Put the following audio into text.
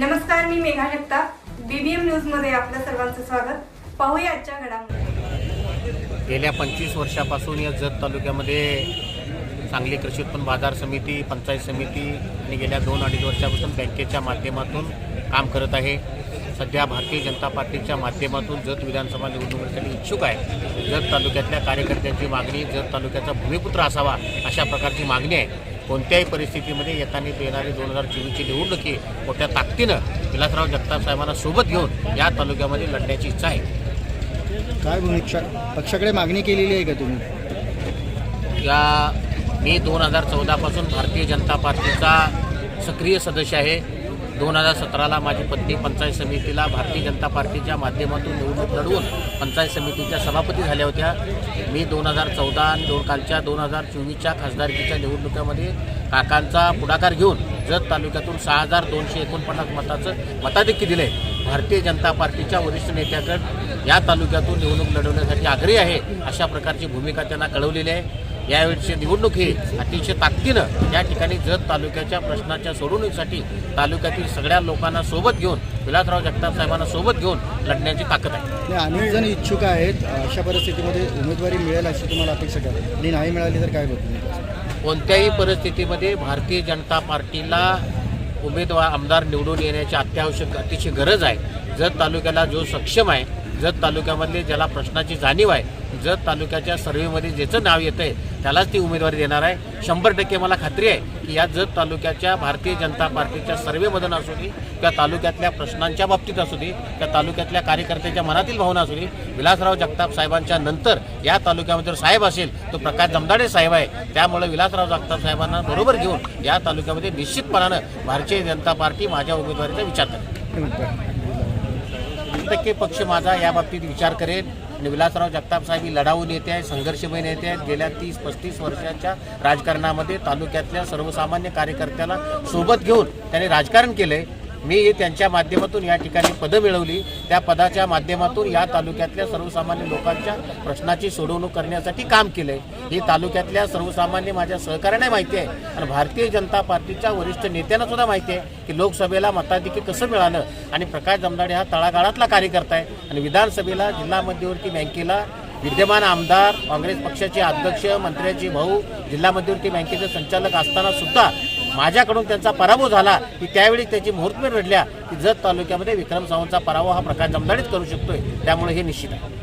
नमस्कार मी मेघा जगताप. बीबीएम न्यूजमध्ये आपलं सर्वांचं स्वागत. पाहूया आजच्या घडामोडी. गेल्या पंचवीस वर्षापासून या जत तालुक्यामध्ये सांगली कृषी उत्पन्न बाजार समिती पंचायत समिती आणि गेल्या दोन अडीच वर्षापासून बँकेच्या माध्यमातून काम करत आहे. सध्या भारतीय जनता पार्टीच्या माध्यमातून जत विधानसभा निवडणुकीसाठी इच्छुक आहे. जत तालुक्यातल्या कार्यकर्त्यांची मागणी जत तालुक्याचा भूमिपुत्र असावा अशा प्रकारची मागणी आहे. कोणत्याही परिस्थितीमध्ये येताना येणारी दोन हजार चोवीसची निवडणुकी मोठ्या ताकदीनं विलासराव जगताप साहेबांना सोबत घेऊन या तालुक्यामध्ये लढण्याची इच्छा आहे. काय पक्षाकडे मागणी केलेली आहे का तुम्ही? या मी दोन हजार चौदापासून भारतीय जनता पार्टीचा सक्रिय सदस्य आहे. दोन हजार सतराला माझी पत्नी पंचायत समितीला भारतीय जनता पार्टीच्या माध्यमातून निवडणूक लढवून पंचायत समितीच्या सभापती झाल्या होत्या. मी दोन हजार चौदा आणि दोन कालच्या दोन हजार चोवीसच्या खासदारकीच्या निवडणुकीमध्ये काकांचा पुढाकार घेऊन जत तालुक्यातून सहा हजार दोनशे एकोणपन्नास मताचं मताधिक्य दिलं. आहे भारतीय जनता पार्टीच्या वरिष्ठ नेत्याकडे या तालुक्यातून निवडणूक लढवण्यासाठी आग्रही आहे अशा प्रकारची भूमिका त्यांना कळवलेली आहे. यावेळची निवडणूक ही अतिशय ताकदीनं या ठिकाणी जत तालुक्याच्या प्रश्नाच्या सोडवणुकीसाठी तालुक्यातील सगळ्या लोकांना सोबत घेऊन विलासराव जगताप साहेबांना सोबत घेऊन लढण्याची ताकद आहे. अनेक जण इच्छुक आहेत. अशा परिस्थितीमध्ये उमेदवारी मिळेल अशी तुम्हाला अपेक्षा करा आणि नाही मिळाली तर काय होतं कोणत्याही परिस्थितीमध्ये भारतीय जनता पार्टीला उमेदवार आमदार निवडून येण्याची अत्यावश्यक अतिशय गरज आहे. जत तालुक्याला जो सक्षम आहे जत तालुक्यामधले ज्याला प्रश्नाची जाणीव आहे जत तालुक्याच्या सर्वेमध्ये ज्याचं नाव येतं आहे त्यालाच ती उमेदवारी देणार आहे. शंभर टक्के मला खात्री आहे की या जत तालुक्याच्या भारतीय जनता पार्टीच्या सर्वेमधून असू दे किंवा तालुक्यातल्या प्रश्नांच्या बाबतीत असू दे किंवा तालुक्यातल्या कार्यकर्त्याच्या मनातील भावना असू दे विलासराव जगताप साहेबांच्या नंतर या तालुक्यामध्ये जर साहेब असेल तो प्रकाश जमदाडे साहेब आहे. त्यामुळे विलासराव जगताप साहेबांना बरोबर घेऊन या तालुक्यामध्ये निश्चितपणानं भारतीय जनता पार्टी माझ्या उमेदवारीचा विचार करेल. टक्के पक्ष माझा या बाबतीत विचार करेल. आणि विलासराव जगताप साहेब ही लढाऊ नेते आहेत संघर्षमय नेते आहेत. गेल्या तीस पस्तीस वर्षाच्या राजकारणामध्ये तालुक्यातल्या सर्वसामान्य कार्यकर्त्याला सोबत घेऊन त्यांनी राजकारण केलंय मी त्यांच्या माध्यमातून या ठिकाणी पदं मिळवली. त्या पदाच्या माध्यमातून या तालुक्यातल्या सर्वसामान्य लोकांच्या प्रश्नाची सोडवणूक करण्यासाठी काम केलंय ही तालुक्यातल्या सर्वसामान्य माझ्या सहकाऱ्यांना माहिती आहे. आणि भारतीय जनता पार्टीच्या वरिष्ठ नेत्यांना सुद्धा माहिती आहे की लोकसभेला मताधिक्य कसं मिळालं आणि प्रकाश जमदाडे हा तळागाळातला कार्यकर्ता आहे. आणि विधानसभेला जिल्हा मध्यवर्ती बँकेला विद्यमान आमदार काँग्रेस पक्षाचे अध्यक्ष मंत्र्याचे भाऊ जिल्हा मध्यवर्ती बँकेचे संचालक असताना सुद्धा माझ्याकडून त्यांचा पराभव झाला की त्यावेळी त्याची मुहूर्तमेढ रडल्या की जत तालुक्यामध्ये विक्रम सावंतचा पराभव हा प्रकाश जमदाडेच करू शकतोय. त्यामुळे हे निश्चित आहे.